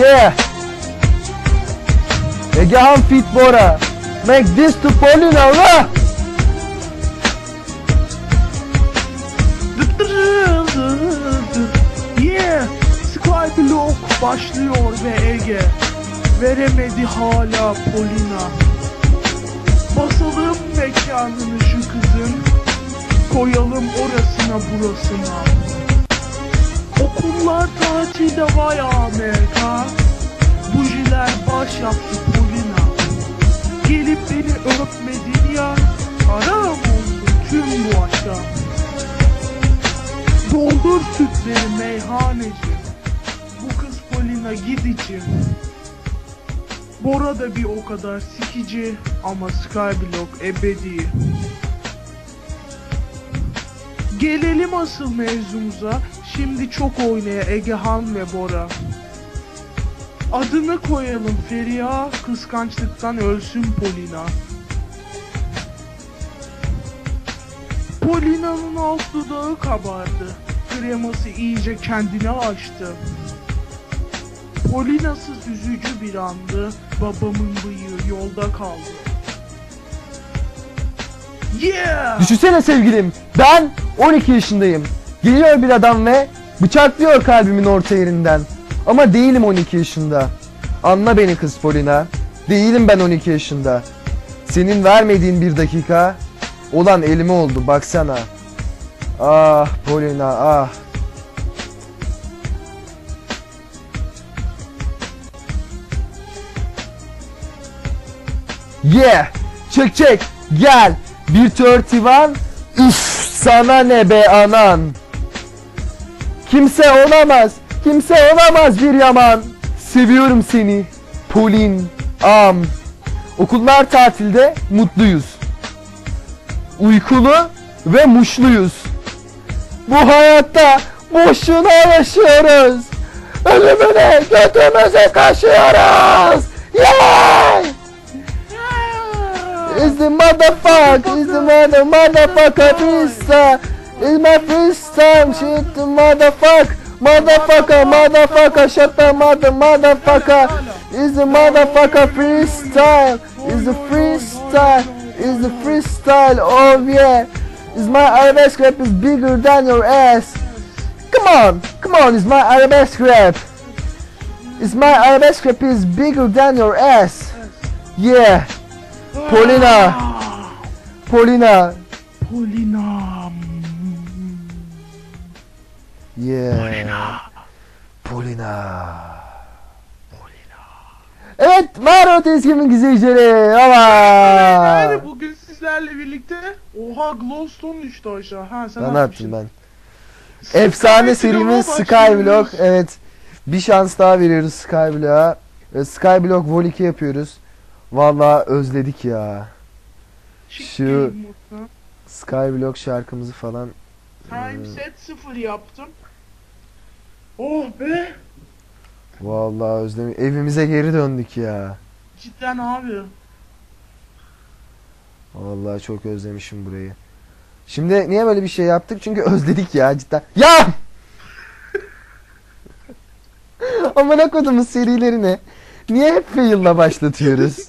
Yeah. Egehan Fit Bora. Make this to Polina la. Yeah, Skyblock başlıyor ve Ege veremedi hala Polina. Basalım mekanını şu kızın, koyalım orasına burasına. Okullar tatilde vay Amerika, bujiler baş yaptı Polina. Gelip beni öpmedin ya, haram olsun tüm bu aşk. Doldur sütleri meyhaneci. Bu kız Polina gidici. Bora da bir o kadar sikici ama Skyblock ebedi. Gelelim asıl mevzumuza. Şimdi çok oynaya Egehan ve Bora. Adını koyalım Feriha, kıskançlıktan ölsün Polina. Polina'nın alt dudağı kabardı. Kreması iyice kendine açtı. Polina'sız üzücü bir andı. Babamın bıyığı yolda kaldı. Yeah! Düşünsene sevgilim. Ben 12 yaşındayım. Geliyor bir adam ve bıçaklıyor kalbimin orta yerinden. Ama değilim 12 yaşında. Anla beni kız Polina. Değilim ben 12 yaşında. Senin vermediğin bir dakika olan elime oldu baksana. Ah Polina ah. Yeah! Çek çek! Gel! 131 Üf! Sana ne be anan! Kimse olamaz! Kimse olamaz bir yaman! Seviyorum seni! Polin! Am! Okullar tatilde mutluyuz. Uykulu ve muşluyuz. Bu hayatta boşuna yaşıyoruz. Ölümüne götümüze kaşıyoruz. Yeah! Is the motherfucker, is the mother, motherfucker freestyle. Is my freestyle, shit the motherfucker, motherfucker, motherfucker, shut the mother, motherfucker. Is the motherfucker freestyle, is the freestyle, is the freestyle, oh yeah. Is my arabesque rap is bigger than your ass. Come on, come on, is my arabesque rap. Is my arabesque rap is bigger than your ass. Yeah. Polina. Polina. Polina. Yeah. Polina. Evet, Mağara Tezgahı'nın izleyicileri. Yani Ama. bugün sizlerle birlikte Oha Glowstone düştü aşağı. Ha sen Ben attım ben. Efsane serimiz Skyblock. Evet. Bir şans daha veriyoruz Skyblock'a. Ve Skyblock Vol 2 yapıyoruz. Vallahi özledik ya. Şu- Skyblock şarkımızı falan. Time set 0 yaptım. Oh be. Vallahi özledim. Evimize geri döndük ya. Cidden abi. Vallahi çok özlemişim burayı. Şimdi niye böyle bir şey yaptık? Çünkü özledik ya cidden. Ya! Amına kodumun serilerini niye hep fail'la başlatıyoruz?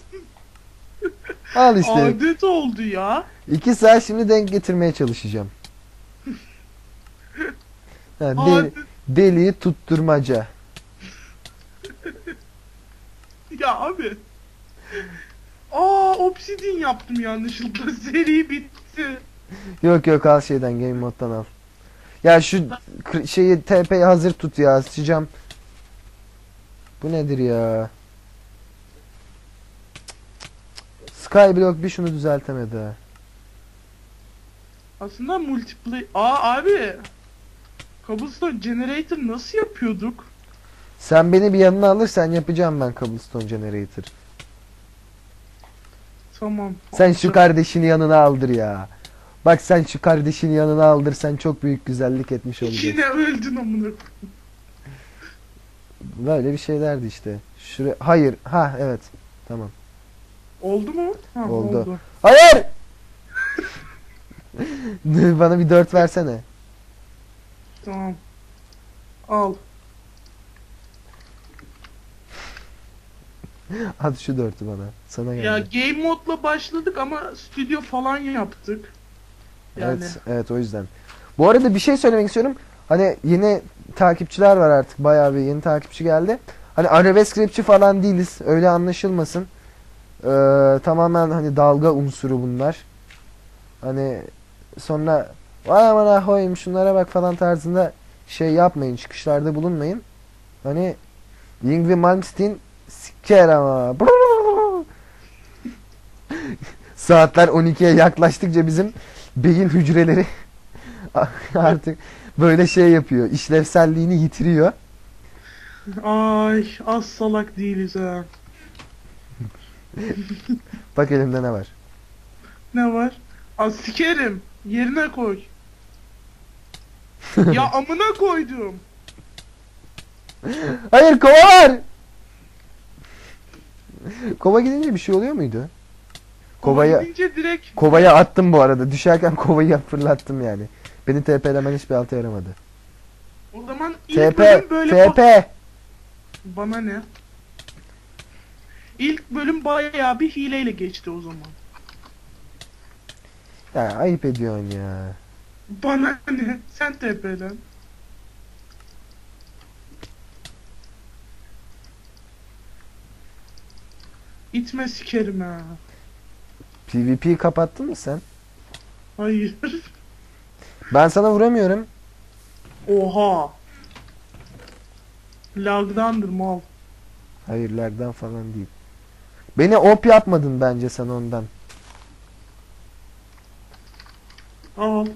Al işte. Adet oldu ya. İki saat şimdi denk getirmeye çalışacağım. Ha, de- Adet. Deliği tutturmaca. Ya abi. Aa obsidin yaptım yanlışlıkla. Seri bitti. Yok yok al şeyden game moddan al. Ya şu şeyi TP'yi hazır tut ya sıçacağım. Bu nedir ya? Skyblock bir şunu düzeltemedi. Aslında multiplayer... Aa abi. Cobblestone Generator nasıl yapıyorduk? Sen beni bir yanına alırsan yapacağım ben Cobblestone Generator. Tamam. Sen şu kardeşini yanına aldır ya. Bak sen şu kardeşini yanına aldır sen çok büyük güzellik etmiş olacaksın. Yine öldün amına. Böyle bir şeylerdi işte. Şuraya hayır. Ha evet. Tamam. Oldu mu? Ha, Oldu. Hayır! Bana bir dört versene. Tamam. Al. At şu dörtü bana. Sana geldi. Ya game modla başladık ama stüdyo falan yaptık. Yani Evet, evet o yüzden. Bu arada bir şey söylemek istiyorum. Hani yeni takipçiler var artık. Bayağı bir yeni takipçi geldi. Hani arabesk rapçi falan değiliz. Öyle anlaşılmasın. Ee, tamamen hani dalga unsuru bunlar. Hani sonra vay amına koyayım şunlara bak falan tarzında şey yapmayın. Çıkışlarda bulunmayın. Hani Yngwie Malmsteen siker ama. Saatler 12'ye yaklaştıkça bizim beyin hücreleri artık böyle şey yapıyor. işlevselliğini yitiriyor. ay az salak değiliz ha. Bak elimde ne var. Ne var? Az sikerim. Yerine koy. ya amına koydum. Hayır kova var. Kova gidince bir şey oluyor muydu? Kovaya direkt kovaya attım bu arada. Düşerken kovayı fırlattım yani. Beni TP'lemen hiçbir alta yaramadı. o zaman ilk TP bölüm böyle TP Bana ne? İlk bölüm bayağı bir hileyle geçti o zaman. Ya ayıp ediyorsun ya. Bana ne? Sen tepeden. İtme sikerim ha. PvP'yi kapattın mı sen? Hayır. Ben sana vuramıyorum. Oha. Lagdandır mal. Hayırlardan falan değil. Beni op yapmadın bence sen ondan. Al.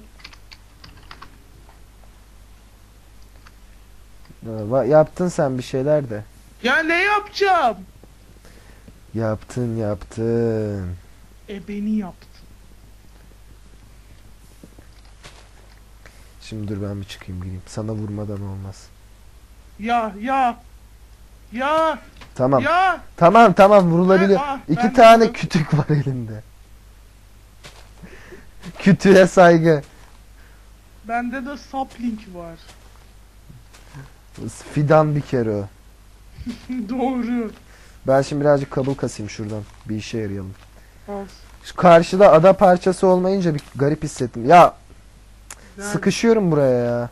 Ee, va- Yaptın sen bir şeyler de. Ya ne yapacağım? Yaptın yaptın. E beni yaptı. Şimdi dur ben bir çıkayım gireyim. Sana vurmadan olmaz. Ya ya. Ya Tamam. ya. Tamam tamam vurulabiliyor. Ben- ah, İki ben tane vurdum. kütük var elinde. Kütüğe saygı. Bende de sapling var. Fidan bir kere o. Doğru. Ben şimdi birazcık kabul kasayım şuradan. Bir işe yarayalım. Al. Şu karşıda ada parçası olmayınca bir garip hissettim. Ya Nerede? sıkışıyorum buraya ya.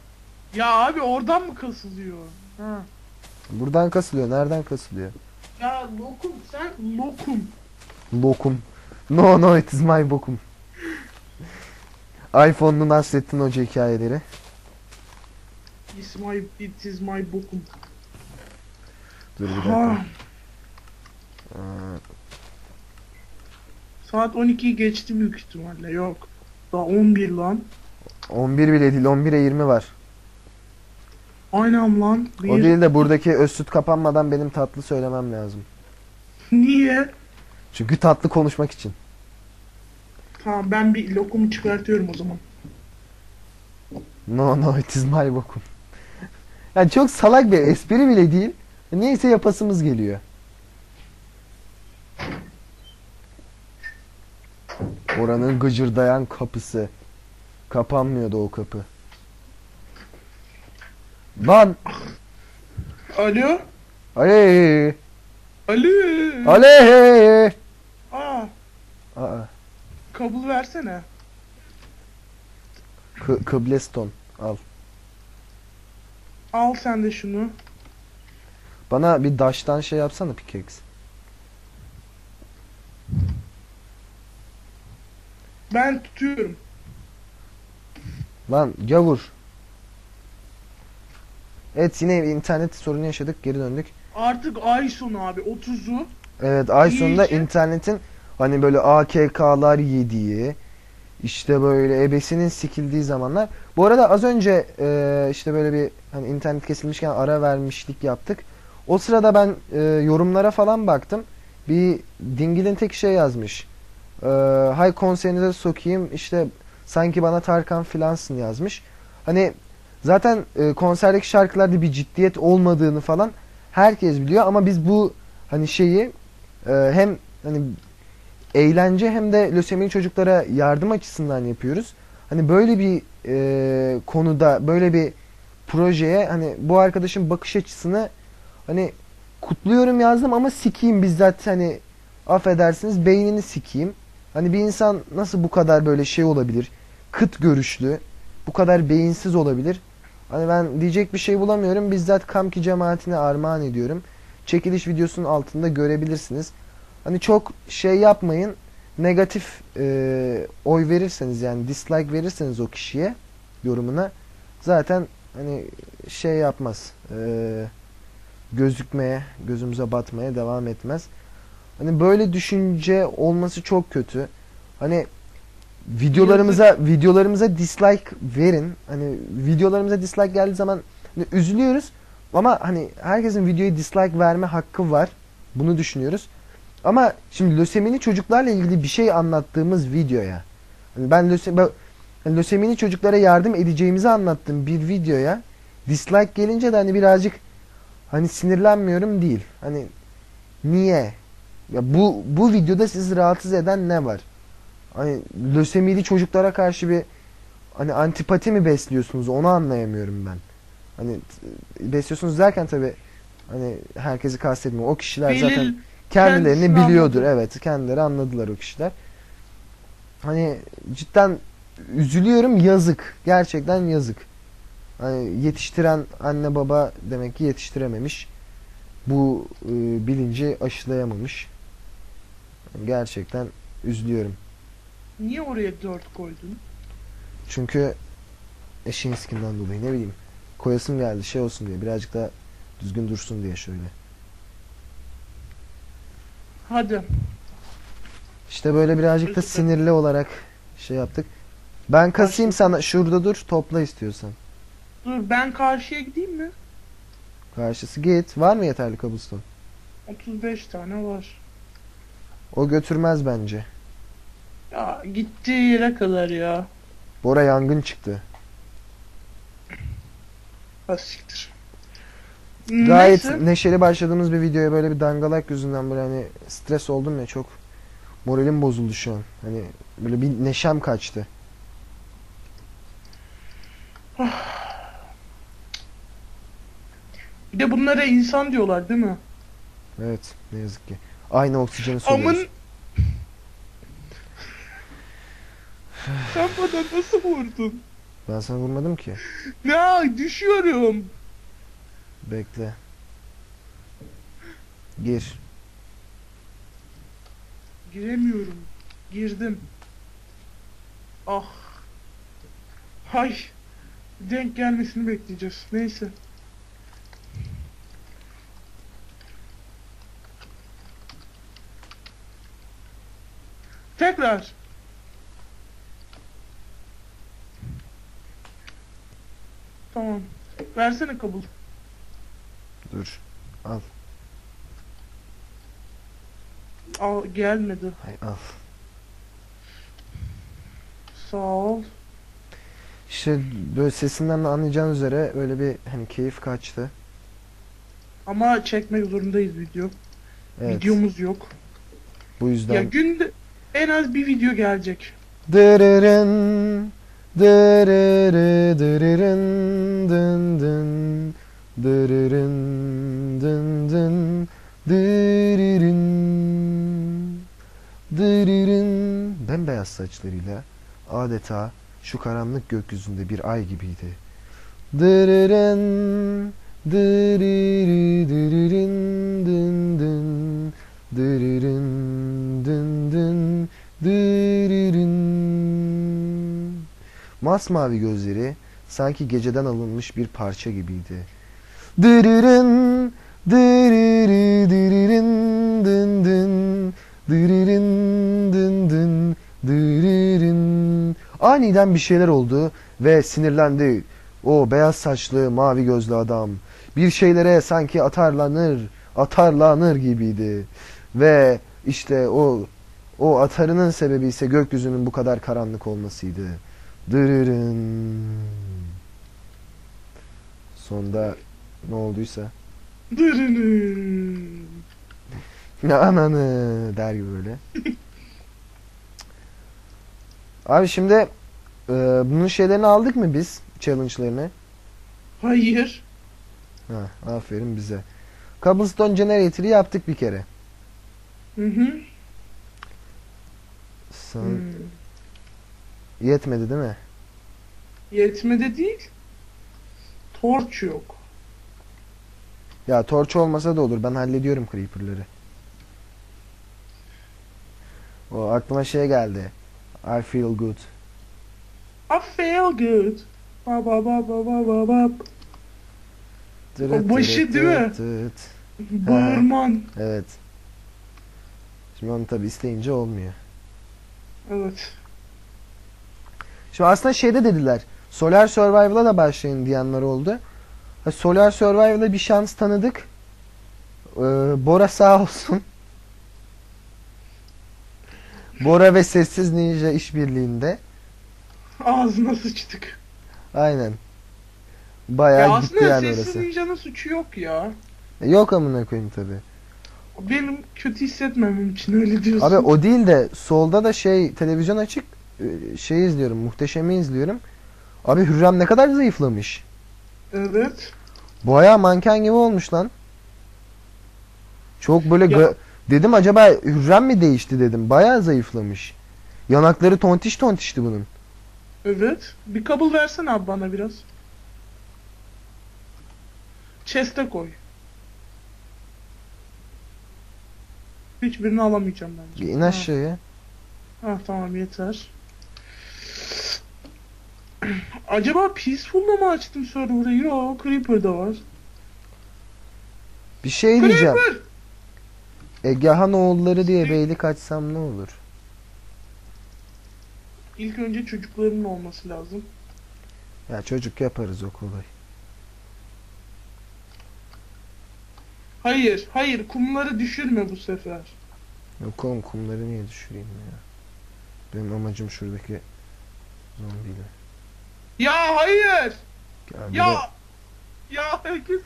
Ya abi oradan mı kasılıyor? Ha. Buradan kasılıyor. Nereden kasılıyor? Ya lokum sen lokum. Lokum. No no it is my bokum. iPhone'lu Nasrettin Hoca hikayeleri. It's my, it is my bokum. Dur bir Ha. dakika. Aa, Saat 12'yi geçti büyük ihtimalle yok. Daha 11 lan. 11 bile değil 11'e 20 var. Aynen lan. O Bir- değil de buradaki öz süt kapanmadan benim tatlı söylemem lazım. Niye? Çünkü tatlı konuşmak için. Tamam ben bir lokumu çıkartıyorum o zaman. No no it is my bokum. Yani çok salak bir espri bile değil. Neyse yapasımız geliyor. Oranın gıcırdayan kapısı. Kapanmıyordu o kapı. Lan! Alo? Aley! Alo? Aley! Aa, Aa, kabul versene. Kı- Kıbleston al. Al sen de şunu. Bana bir daştan şey yapsana pickaxe. Ben tutuyorum. Lan gavur. Evet yine internet sorunu yaşadık geri döndük. Artık ay sonu abi 30'u. Evet ay sonunda internetin hani böyle AKK'lar yediği işte böyle ebesinin sikildiği zamanlar. Bu arada az önce e, işte böyle bir hani internet kesilmişken ara vermişlik yaptık. O sırada ben e, yorumlara falan baktım. Bir dingilin tek şey yazmış. E, hay konserinize sokayım işte sanki bana Tarkan filansın yazmış. Hani zaten e, konserdeki şarkılarda bir ciddiyet olmadığını falan herkes biliyor ama biz bu hani şeyi e, hem hani eğlence hem de lösemili çocuklara yardım açısından yapıyoruz. Hani böyle bir e, konuda böyle bir projeye hani bu arkadaşın bakış açısını hani kutluyorum yazdım ama sikeyim bizzat hani affedersiniz beynini sikeyim. Hani bir insan nasıl bu kadar böyle şey olabilir? Kıt görüşlü, bu kadar beyinsiz olabilir. Hani ben diyecek bir şey bulamıyorum. Bizzat Kamki cemaatine armağan ediyorum. Çekiliş videosunun altında görebilirsiniz. Hani çok şey yapmayın. Negatif e, oy verirseniz yani dislike verirseniz o kişiye yorumuna zaten hani şey yapmaz. E, gözükmeye, gözümüze batmaya devam etmez. Hani böyle düşünce olması çok kötü. Hani videolarımıza videolarımıza dislike verin. Hani videolarımıza dislike geldiği zaman hani üzülüyoruz ama hani herkesin videoya dislike verme hakkı var. Bunu düşünüyoruz. Ama şimdi lösemili çocuklarla ilgili bir şey anlattığımız videoya hani ben löse, hani lösemili çocuklara yardım edeceğimizi anlattığım bir videoya dislike gelince de hani birazcık hani sinirlenmiyorum değil. Hani niye? Ya bu bu videoda sizi rahatsız eden ne var? Hani lösemili çocuklara karşı bir hani antipati mi besliyorsunuz onu anlayamıyorum ben. Hani besliyorsunuz derken tabi hani herkesi kastetmiyorum. O kişiler zaten Belirli- kendilerini kendisini biliyordur. anladı. Evet, kendileri anladılar o kişiler. Hani cidden üzülüyorum yazık. Gerçekten yazık. Hani yetiştiren anne baba demek ki yetiştirememiş. Bu e, bilinci aşılayamamış. Gerçekten üzülüyorum. Niye oraya 4 koydun? Çünkü Eşinski'nden dolayı ne bileyim koyasım geldi şey olsun diye birazcık da düzgün dursun diye şöyle. Hadi. İşte böyle birazcık da sinirli olarak şey yaptık. Ben kasayım sana şurada dur topla istiyorsan. Dur ben karşıya gideyim mi? Karşısı git. Var mı yeterli kabuston? 35 tane var. O götürmez bence. Ya gittiği yere kadar ya. Bora yangın çıktı. Ha siktir. Gayet Neyse. neşeli başladığımız bir videoya böyle bir dangalak yüzünden böyle hani stres oldum ya çok moralim bozuldu şu an. Hani böyle bir neşem kaçtı. Bir de bunlara insan diyorlar değil mi? Evet ne yazık ki. Aynı oksijeni Amın... soluyoruz. Sen bana nasıl vurdun? Ben sana vurmadım ki. Ne düşüyorum. Bekle. Gir. Giremiyorum. Girdim. Ah. Hay. Denk gelmesini bekleyeceğiz. Neyse. Tekrar. Tamam. Versene kabul. Dur. Al. Al gelmedi. Hay al. Sağ ol. İşte böyle sesinden de anlayacağınız üzere öyle bir hani keyif kaçtı. Ama çekmek zorundayız video. Evet. Videomuz yok. Bu yüzden. Ya günde en az bir video gelecek. Dırırın, dırırı, dırırın, dın dın, dırırın, dın dın, dırırın, dırırın. Bembeyaz saçlarıyla adeta şu karanlık gökyüzünde bir ay gibiydi. Dırırın, dırırı, dırırın, dın dın, dırırın, dın dın, dırırın. Masmavi gözleri sanki geceden alınmış bir parça gibiydi. Dırırın, dırırı, dırırın, dın dın, dırırın, dın dın, dırırın. Aniden bir şeyler oldu ve sinirlendi. O beyaz saçlı, mavi gözlü adam bir şeylere sanki atarlanır, atarlanır gibiydi. Ve işte o o atarının sebebi ise gökyüzünün bu kadar karanlık olmasıydı. Dırırın. Sonda ne olduysa ne ananı der gibi böyle. Abi şimdi e, bunun şeylerini aldık mı biz? Challenge'larını. Hayır. Ha, aferin bize. Cobblestone generator'ı yaptık bir kere. Hı hı. Son... Hmm. Yetmedi değil mi? Yetmedi değil. Torç yok. Ya torç olmasa da olur. Ben hallediyorum creeper'ları. O aklıma şey geldi. I feel good. I feel good. Ba ba ba ba ba ba ba. Tırıt başı tırıt değil mi? Bağırman. Evet. Şimdi onu tabi isteyince olmuyor. Evet. Şimdi aslında şeyde dediler. Solar Survival'a da başlayın diyenler oldu. Solar Survival'a bir şans tanıdık. Ee, Bora sağ olsun. Bora ve Sessiz Ninja işbirliğinde. Ağzına sıçtık. Aynen. Ya Bayağı gitti aslında yani sessiz orası. ninjanın suçu yok ya. E, Yok amına koyayım tabi. Benim kötü hissetmemem için öyle diyorsun. Abi o değil de solda da şey televizyon açık şey izliyorum. Muhteşemi izliyorum. Abi Hürrem ne kadar zayıflamış. Evet. Bayağı manken gibi olmuş lan. Çok böyle Ya- dedim acaba Hürrem mi değişti dedim. Bayağı zayıflamış. Yanakları tontiş tontişti bunun. Evet. Bir kabul versene abi bana biraz. Chest'e koy. Hiçbirini alamayacağım bence. Bir in Ha. aşağıya. Ha tamam yeter. Acaba Peaceful'la mı açtım server'ı? Yo, Creeper'da var. Bir şey diyeceğim. Creeper! Egehan oğulları diye beylik açsam ne olur? İlk önce çocukların olması lazım. Ya çocuk yaparız o kolay. Hayır, hayır kumları düşürme bu sefer. Yok oğlum kumları niye düşüreyim ya? Benim amacım şuradaki zombiyle. Ya hayır! Ya, bir de Ya! Ya herkes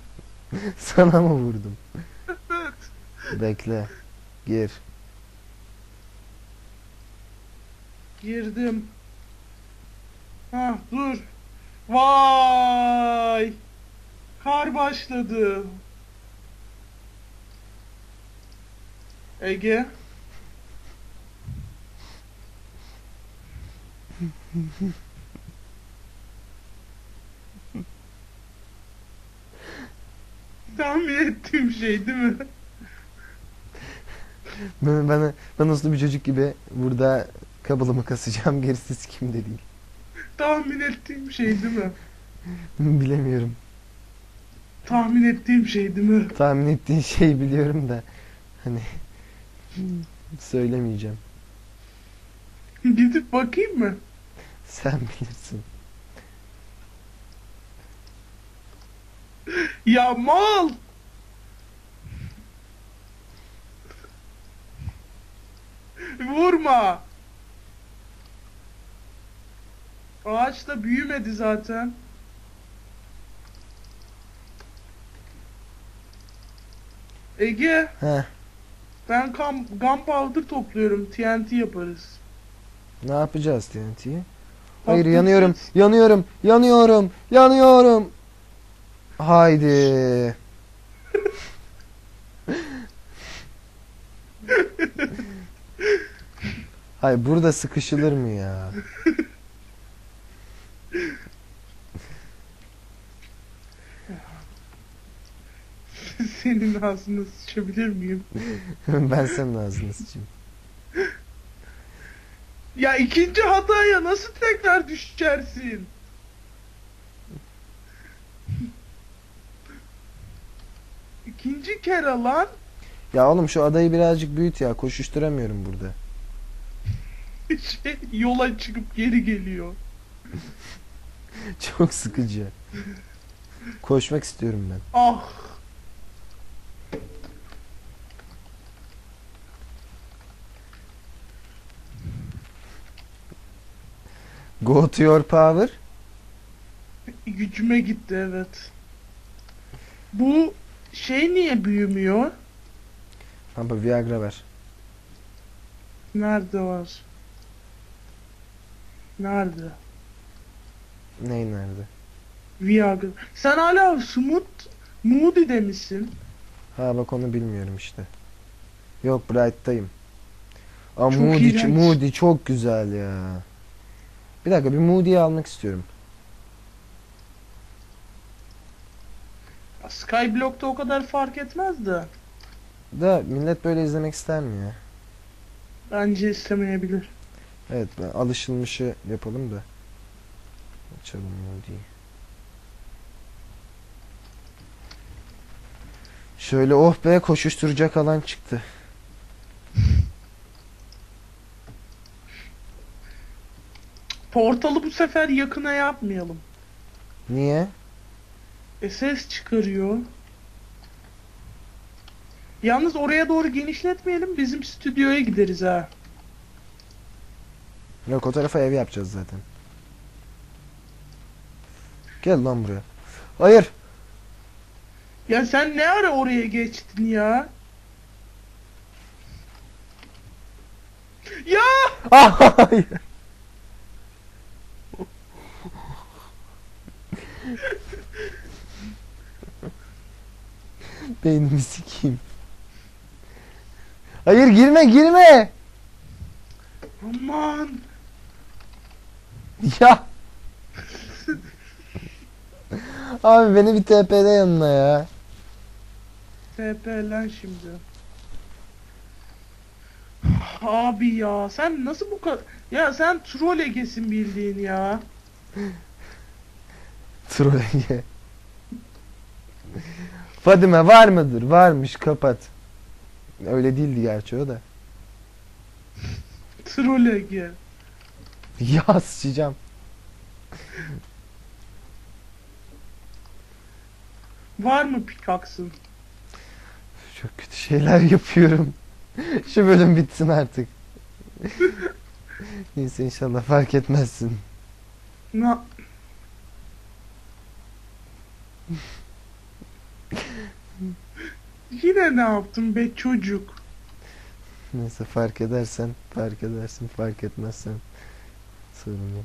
sana mı vurdum? evet. Bekle. Gir. Girdim. Ha dur. Vay! Kar başladı. Ege. Tahmin ettiğim şey değil mi? Ben, ben, ben uslu bir çocuk gibi burada kabılımı kasacağım. Gerisi kimde değil. Tahmin ettiğim şey değil mi? Bilemiyorum. Tahmin ettiğim şey değil mi? Tahmin ettiğin şeyi biliyorum da hani söylemeyeceğim. Gidip bakayım mı? Sen bilirsin. Ya mal! Vurma! Ağaç da büyümedi zaten. Ege, Heh, ben kam gunpowder topluyorum. TNT yaparız. ne yapacağız TNT'yi? Hayır yanıyorum, yanıyorum, yanıyorum, yanıyorum. Haydi. Hayır burada sıkışılır mı ya? Senin ağzını sıçabilir miyim? ben senin ağzını sıçayım. Ya ikinci hataya nasıl tekrar düşersin? İkinci kere lan. Ya oğlum şu adayı birazcık büyüt ya. Koşuşturamıyorum burada. Şey, yola çıkıp geri geliyor. Çok sıkıcı. Koşmak istiyorum ben. Ah. Go to your power. Gücüme gitti evet. Bu şey niye büyümüyor? Pampa Viagra ver. Nerede var? Nerede? Ney nerede? Viagra. Sen hala Smooth Moody'de misin? Ha bak onu bilmiyorum işte. Yok Bright'tayım. Aa Çok Moody, iğrenç. Moody çok güzel ya. Bir dakika bir Moody'yi almak istiyorum. Skyblock'ta o kadar fark etmez de. Da millet böyle izlemek ister mi ya? Bence istemeyebilir. Evet ben alışılmışı yapalım da. Açalım Moody'yi. Şöyle oh be koşuşturacak alan çıktı. Portalı bu sefer yakına yapmayalım. Niye? E ses çıkarıyor. Yalnız oraya doğru genişletmeyelim. Bizim stüdyoya gideriz ha. Yok o tarafa ev yapacağız zaten. Gel lan buraya. Hayır. Ya sen ne ara oraya geçtin ya? Ya! Ah, hayır. Beynimi sikeyim. Hayır girme girme. Aman! Ya. Abi beni bir TP'de yanına ya. TP lan şimdi. Abi ya sen nasıl bu kadar... Ya sen troll egesin bildiğin ya. Trolenge. Fadime var mıdır? Varmış kapat. Öyle değildi gerçi o da. Troll ege. Ya sıçacağım. Var mı pikaksın? Çok kötü şeyler yapıyorum. Şu bölüm bitsin artık. Neyse inşallah fark etmezsin. Na... Yine ne yaptın be çocuk? Neyse fark edersen fark edersin fark etmezsen yok.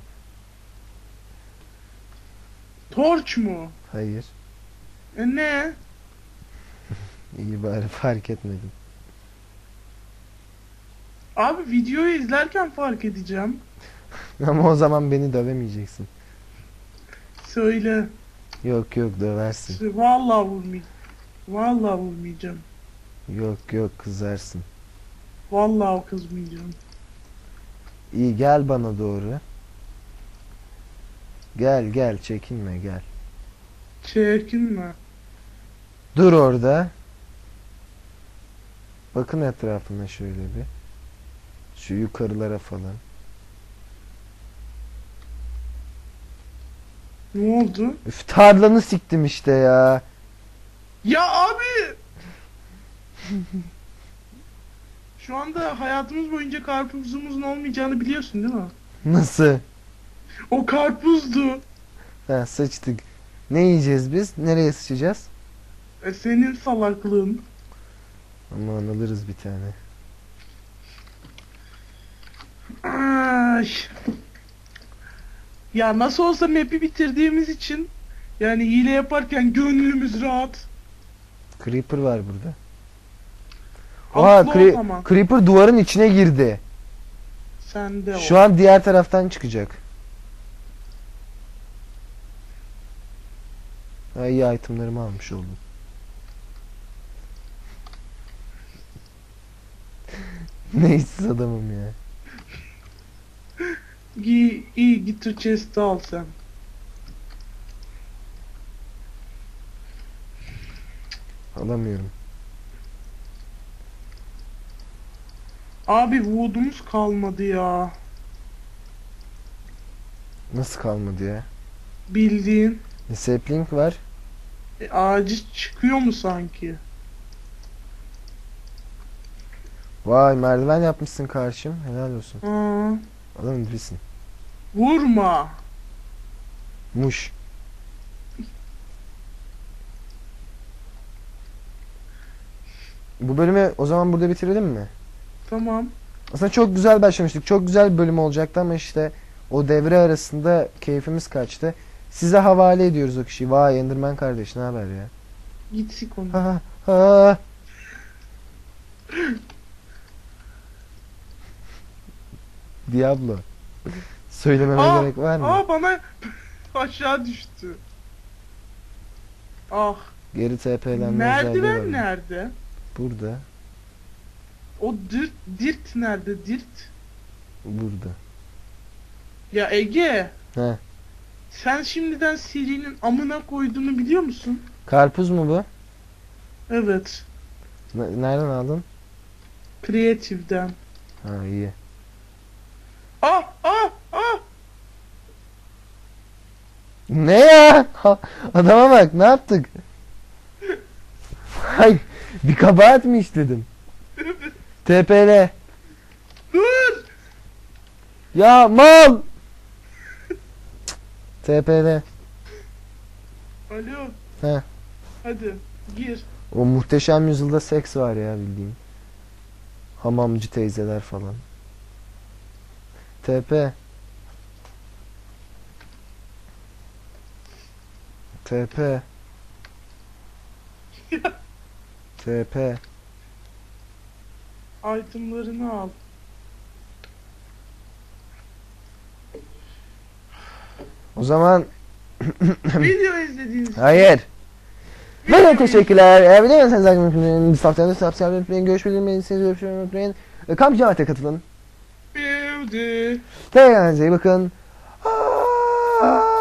Torç mu? Hayır. E ne? iyi bari fark etmedim. Abi videoyu izlerken fark edeceğim. Ama o zaman beni dövemeyeceksin. Söyle. Yok yok döversin. Vallahi vurmayacağım. Vallahi vurmayacağım. Yok yok kızarsın. Vallahi kızmayacağım. İyi gel bana doğru. Gel gel çekinme gel. Çekinme. Dur orada. Bakın etrafına şöyle bir. Şu yukarılara falan. Ne oldu? Üf tarlanı siktim işte ya. Ya abi! Şu anda hayatımız boyunca karpuzumuzun olmayacağını biliyorsun değil mi? Nasıl? O karpuzdu. Ha sıçtık. Ne yiyeceğiz biz? Nereye sıçacağız? E senin salaklığın. Aman alırız bir tane. Ay. Ya nasıl olsa map'i bitirdiğimiz için yani hile yaparken gönlümüz rahat. Creeper var burada. Oha cre- zaman. Creeper duvarın içine girdi. Sen de o. Şu an diğer taraftan çıkacak. Ha, iyi itemlerimi almış oldum. Neysiz adamım ya. İyi, iyi git o chest'i al sen. Alamıyorum. Abi wood'umuz kalmadı ya. Nasıl kalmadı ya? Bildiğin. E, sapling var. E, ağacı çıkıyor mu sanki? Vay merdiven yapmışsın karşım. Helal olsun. Aa, Adam birisin. vurma. Muş. Bu bölümü o zaman burada bitirelim mi? Tamam. Aslında çok güzel başlamıştık. Çok güzel bir bölüm olacaktı ama işte o devre arasında keyfimiz kaçtı. Size havale ediyoruz o kişiyi. Vay Enderman kardeş ne haber ya? Gitsin konu. Ha ha. Diablo. Söylememe Aa, gerek var mı? Aa bana aşağı düştü. Ah. Geri TP'lenme. Merdiven nerede? Burada. O dirt, dirt nerede? Dirt. Burada. Ya Ege. He. Sen şimdiden serinin amına koyduğunu biliyor musun? Karpuz mu bu? Evet. Ne- Nereden aldın? Creative'den. Ha iyi. Ah ah ah. Ne ya? Ha, Adama bak ne yaptık? Hay bir kabahat mi işledim? TPL. Dur. Ya mal. TPL. Alo. He. Hadi gir. O muhteşem yüzyılda seks var ya bildiğin. Hamamcı teyzeler falan. TP. TP. TP. Itemlarını al. O zaman Video izlediğiniz için hayır. Böyle teşekkürler. Eğer biliyorsanız like unutmayın. Discord'da subscribe unutmayın. Görüşmeyi unutmayın. Sizi görüşmeyi unutmayın. Kamp Cemaat'e katılın. Bildi. Kendinize iyi bakın. Atü.